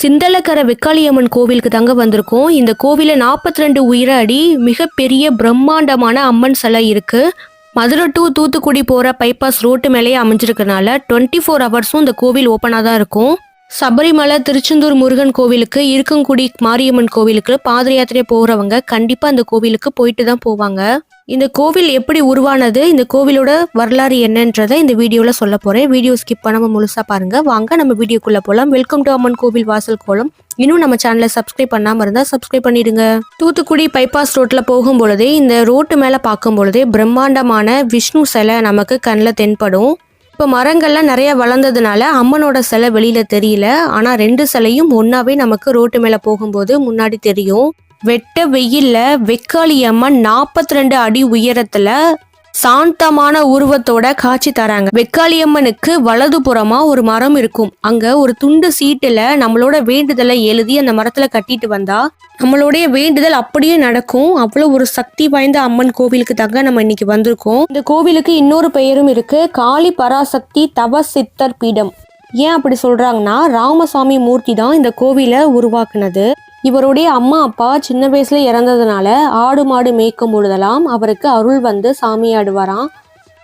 சிந்தலக்கரை வெக்காளியம்மன் கோவிலுக்கு தங்க வந்திருக்கோம். இந்த கோவிலில் நாற்பத்தி ரெண்டு உயிரடி மிகப்பெரிய பிரம்மாண்டமான அம்மன் சிலை இருக்கு. மதுரை டு தூத்துக்குடி போகிற பைபாஸ் ரோட்டு மேலேயே அமைஞ்சிருக்கனால டுவெண்ட்டி ஃபோர் ஹவர்ஸும் இந்த கோவில் ஓப்பனாக தான் இருக்கும். சபரிமலை திருச்செந்தூர் முருகன் கோவிலுக்கு இருக்கங்குடி மாரியம்மன் கோவிலுக்கு பாத யாத்திரை போகிறவங்க கண்டிப்பாக அந்த கோவிலுக்கு போயிட்டு தான் போவாங்க. இந்த கோவில் எப்படி உருவானது இந்த கோவிலோட வரலாறு என்னன்றதை இந்த வீடியோவில் சொல்ல போகிறேன் வீடியோ ஸ்கிப் பண்ணாமல் முழுசாக பாருங்கள் வாங்க நம்ம வீடியோக்குள்ளே போகலாம் வெல்கம் டு அம்மன் கோவில் வாசல் கோலம். இன்னும் நம்ம சேனலை சப்ஸ்கிரைப் பண்ணாமல் இருந்தால் சப்ஸ்கிரைப் பண்ணிடுங்க. தூத்துக்குடி பைபாஸ் ரோட்டில் போகும் பொழுதே இந்த ரோட்டு மேலே பார்க்கும் பொழுதே பிரம்மாண்டமான விஷ்ணு சிலை நமக்கு கண்ணில் தென்படும். இப்போ மரங்கள்லாம் நிறைய வளர்ந்ததுனால அம்மனோட சிலை வெளியில தெரியல. ஆனா ரெண்டு சிலையும் ஒன்னாவே நமக்கு ரோட்டு மேல போகும்போது முன்னாடி தெரியும். வெட்ட வெயில்ல வெக்காளி அம்மன் நாற்பத்தி ரெண்டு அடி உயரத்துல சாந்தமான உருவத்தோட காட்சி தராங்க. வெக்காளியம்மனுக்கு வலது புறமா ஒரு மரம் இருக்கும். அங்க ஒரு துண்டு சீட்டுல நம்மளோட வேண்டுதலை எழுதி அந்த மரத்துல கட்டிட்டு வந்தா நம்மளுடைய வேண்டுதல் அப்படியே நடக்கும். அவ்வளவு ஒரு சக்தி வாய்ந்த அம்மன் கோவிலுக்கு தாங்க நம்ம இன்னைக்கு வந்திருக்கோம். இந்த கோவிலுக்கு இன்னொரு பெயரும் இருக்கு காளி பராசக்தி தவ சித்தர் பீடம். ஏன் அப்படி சொல்றாங்கன்னா ராமசாமி மூர்த்தி தான் இந்த கோவிலை உருவாக்குனது. இவருடைய அம்மா அப்பா சின்ன வயசுல இறந்ததுனால ஆடு மாடு மேய்க்கும் பொழுதெல்லாம் அவருக்கு அருள் வந்து சாமியாடுவாராம்.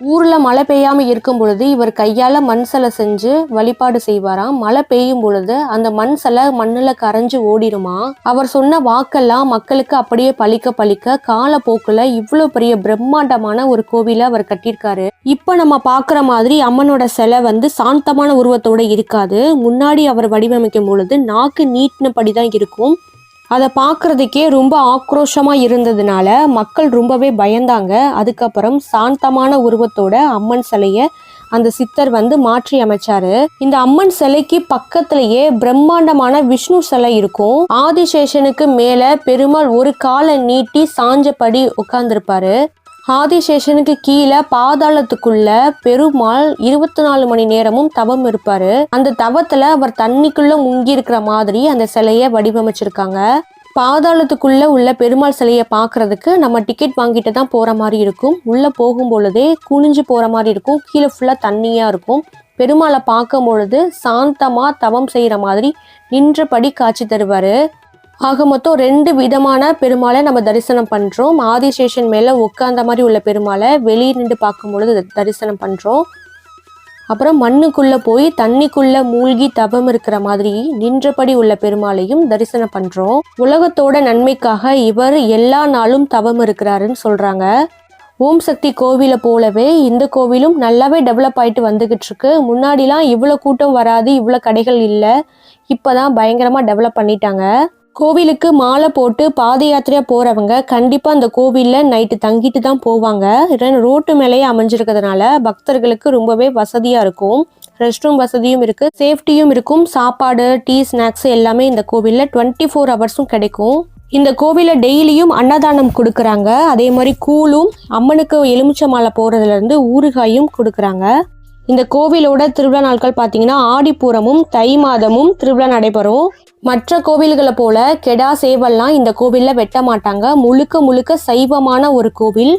ஊரில் மழை பெய்யாமல் இருக்கும் பொழுது இவர் கையால் மண் சிலை செஞ்சு வழிபாடு செய்வாராம். மழை பெய்யும் பொழுது அந்த மண் சிலை மண்ணில் கரைஞ்சு ஓடிடுமா அவர் சொன்ன வாக்கெல்லாம் மக்களுக்கு அப்படியே பழிக்க பழிக்க காலப்போக்கில் இவ்வளோ பெரிய பிரம்மாண்டமான ஒரு கோவிலை அவர் கட்டியிருக்காரு. இப்போ நம்ம பார்க்குற மாதிரி அம்மனோட சிலை வந்து சாந்தமான உருவத்தோட இருக்காது. முன்னாடி அவர் வடிவமைக்கும் பொழுது நாக்கு நீட்டினபடி தான் இருக்கும். அதை பார்க்கறதுக்கே ரொம்ப ஆக்ரோஷமாக இருந்ததுனால மக்கள் ரொம்பவே பயந்தாங்க. அதுக்கப்புறம் சாந்தமான உருவத்தோட அம்மன் சிலையை அந்த சித்தர் வந்து மாற்றி அமைச்சாரு. இந்த அம்மன் சிலைக்கு பக்கத்திலேயே பிரம்மாண்டமான விஷ்ணு சிலை இருக்கும். ஆதிசேஷனுக்கு மேல பெருமாள் ஒரு காலை நீட்டி சாஞ்சபடி உட்கார்ந்துருப்பாரு. ஆதிசேஷனுக்கு கீழே பாதாளத்துக்குள்ள பெருமாள் இருபத்தி நாலு மணி நேரமும் தவம் இருப்பாரு. அந்த தவத்துல அவர் தண்ணிக்குள்ள முங்கி இருக்கிற மாதிரி அந்த சிலைய வடிவமைச்சிருக்காங்க. பாதாளத்துக்குள்ள உள்ள பெருமாள் சிலையை பார்க்கறதுக்கு நம்ம டிக்கெட் வாங்கிட்டு தான் போற மாதிரி இருக்கும். உள்ள போகும் பொழுதே குனிஞ்சு போற மாதிரி இருக்கும். கீழே ஃபுல்லா தண்ணியா இருக்கும். பெருமாளை பார்க்கும் பொழுது சாந்தமா தவம் செய்யற மாதிரி நின்றபடி காட்சி தருவாரு. ஆக மொத்தம் ரெண்டு விதமான பெருமாளை நம்ம தரிசனம் பண்றோம். ஆதிசேஷன் மேல உட்கார்ந்த மாதிரி உள்ள பெருமாளை வெளியே நின்று பார்க்கும் பொழுது த- தரிசனம் பண்றோம். அப்புறம் மண்ணுக்குள்ள போய் தண்ணிக்குள்ள மூழ்கி தவம் இருக்கிற மாதிரி நின்றபடி உள்ள பெருமாளையும் தரிசனம் பண்றோம். உலகத்தோட நன்மைக்காக இவர் எல்லா நாளும் தவம் இருக்கிறாருன்னு சொல்றாங்க. ஓம் சக்தி கோவிலை போலவே இந்த கோவிலும் நல்லாவே டெவலப் ஆயிட்டு வந்துகிட்டு இருக்கு. முன்னாடிலாம் இவ்வளோ கூட்டம் வராது இவ்வளோ கடைகள் இல்லை. இப்போதான் பயங்கரமாக டெவலப் பண்ணிட்டாங்க. கோவிலுக்கு மாலை போட்டு பாத யாத்திரையா போறவங்க கண்டிப்பா அந்த கோவில்ல நைட்டு தங்கிட்டு தான் போவாங்க. ரோட்டு மேலேயே அமைஞ்சிருக்கிறதுனால பக்தர்களுக்கு ரொம்பவே வசதியா இருக்கும். ரெஸ்ட் ரூம் வசதியும் இருக்கு. சேஃப்டியும் இருக்கும். சாப்பாடு டீ ஸ்நாக்ஸ் எல்லாமே இந்த கோவில்ல டுவெண்ட்டி ஃபோர் ஹவர்ஸும் கிடைக்கும். இந்த கோவில டெய்லியும் அன்னதானம் கொடுக்குறாங்க. அதே மாதிரி கூழும் அம்மனுக்கு எலுமிச்சை மாலை போறதுல இருந்து ஊறுகாயும் கொடுக்குறாங்க. இந்த கோவிலோட திருவிழா நாட்கள் பார்த்தீங்கன்னா ஆடிப்பூரமும் தை மாதமும் திருவிழா நடைபெறும். மற்ற கோவில்களை போல கெடா சேவல்லாம் இந்த கோவில்ல வெட்ட மாட்டாங்க முழுக்க முழுக்க சைவமான ஒரு கோவில்.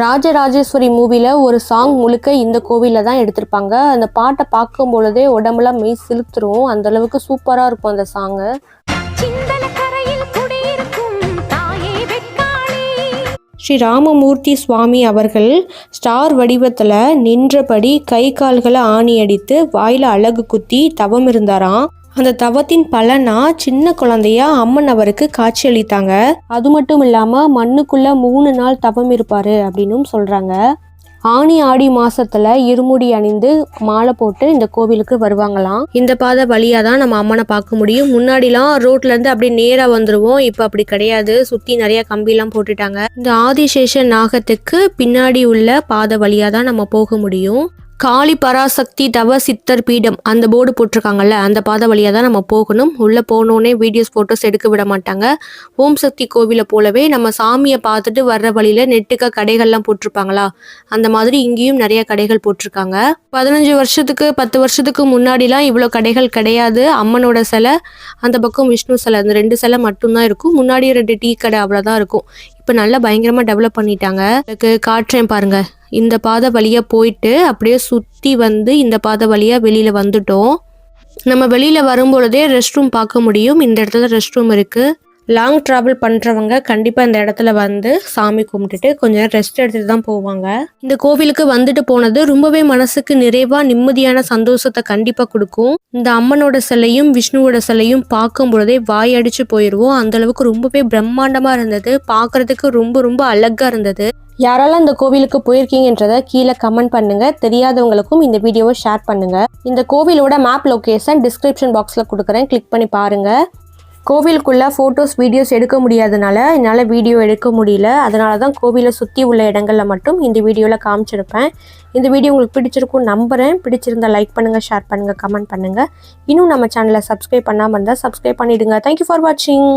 ராஜராஜேஸ்வரி மூவில ஒரு சாங் முழுக்க இந்த கோவில்ல தான் எடுத்திருப்பாங்க. அந்த பாட்டை பார்க்கும் பொழுதே உடம்புல மெய் சிலுத்துரும் அந்த அளவுக்கு சூப்பரா இருக்கும் அந்த சாங்கு ஸ்ரீ ராமமூர்த்தி சுவாமி அவர்கள் ஸ்டார் வடிவத்தில் நின்றபடி கை கால்களை ஆணி அடித்து வாயில அழகு குத்தி தவம் இருந்தாராம். அந்த தவத்தின் பலனா சின்ன குழந்தையா அம்மன் அவருக்கு காட்சியளித்தாங்க. அது மட்டும் இல்லாம மண்ணுக்குள்ள மூணு நாள் தவம் இருப்பாரு அப்படின்னும் சொல்றாங்க. ஆனி ஆடி மாசத்துல இருமுடி அணிந்து மாலை போட்டு இந்த கோவிலுக்கு வருவாங்களாம். இந்த பாதை வழியா தான் நம்ம அம்மனை பார்க்க முடியும். முன்னாடிலாம் ரோட்ல இருந்து அப்படியே நேரா வந்துருவோம். இப்போ அப்படி கிடையாது. சுத்தி நிறைய கம்பிலாம் போட்டுட்டாங்க. இந்த ஆதிசேஷ நாகத்துக்கு பின்னாடி உள்ள பாதை வழியா தான் நம்ம போக முடியும். காளி பராசக்தி தவ சித்தர் பீடம் அந்த போர்டு போட்டிருக்காங்கல்ல அந்த பாதை வழியாக தான் நம்ம போகணும். உள்ளே போனோடனே வீடியோஸ் ஃபோட்டோஸ் எடுக்க விட மாட்டாங்க. ஓம் சக்தி கோவிலை போலவே நம்ம சாமியை பார்த்துட்டு வர்ற வழியில் நெட்டுக்க கடைகள்லாம் போட்டிருப்பாங்களா? அந்த மாதிரி இங்கேயும் நிறைய கடைகள் போட்டிருக்காங்க. பதினஞ்சு வருஷத்துக்கு பத்து வருஷத்துக்கு முன்னாடிலாம் இவ்வளோ கடைகள் கிடையாது. அம்மனோட சிலை அந்த பக்கம் விஷ்ணு சிலை அந்த ரெண்டு சிலை மட்டும்தான் இருக்கும். முன்னாடி ரெண்டு டீ கடை அவ்வளோதான் இருக்கும். இப்போ நல்லா பயங்கரமாக டெவலப் பண்ணிட்டாங்க. எனக்கு காட்டுறேன் பாருங்க. இந்த பாதை வழியாக போயிட்டு அப்படியே சுற்றி வந்து இந்த பாதை வழியாக வெளியில் வந்துட்டோம். நம்ம வெளியில் வரும்பொழுதே ரெஸ்ட் ரூம் பார்க்க முடியும். இந்த இடத்துல ரெஸ்ட் ரூம் இருக்குது லாங் ட்ராவல் பண்ணுறவங்க கண்டிப்பாக இந்த இடத்துல வந்து சாமி கும்பிட்டுட்டு கொஞ்சம் நேரம் ரெஸ்ட் எடுத்துகிட்டு தான் போவாங்க. இந்த கோவிலுக்கு வந்துட்டு போனது ரொம்பவே மனசுக்கு நிறைவாக நிம்மதியான சந்தோஷத்தை கண்டிப்பாக கொடுக்கும். இந்த அம்மனோட சிலையும் விஷ்ணுவோட சிலையும் பார்க்கும் பொழுதே வாயடிச்சு போயிடுவோம் அந்த அளவுக்கு ரொம்பவே பிரம்மாண்டமாக இருந்தது. பார்க்கறதுக்கு ரொம்ப ரொம்ப அழகாக இருந்தது. யாரால இந்த கோவிலுக்கு போயிருக்கீங்கன்றத கீழே கமெண்ட் பண்ணுங்க. தெரியாதவங்களுக்கும் இந்த வீடியோவை ஷேர் பண்ணுங்க. இந்த கோவிலோட மேப் லொக்கேஷன் டிஸ்கிரிப்ஷன் பாக்ஸில் கொடுக்குறேன். கிளிக் பண்ணி பாருங்க. கோவிலுக்குள்ளே ஃபோட்டோஸ் வீடியோஸ் எடுக்க முடியாதனால என்னால் வீடியோ எடுக்க முடியல. அதனால தான் கோவிலை சுற்றி உள்ள இடங்களில் மட்டும் இந்த வீடியோவில் காமிச்சிருப்பேன். இந்த வீடியோ உங்களுக்கு பிடிச்சிருக்கும் நம்புகிறேன் பிடிச்சிருந்தா லைக் பண்ணுங்கள் ஷேர் பண்ணுங்கள் கமெண்ட் பண்ணுங்கள் இன்னும் நம்ம சேனலை சப்ஸ்கிரைப் பண்ணாமல் இருந்தால் சப்ஸ்கிரைப் பண்ணிவிடுங்க தேங்க்யூ ஃபார் வாட்சிங்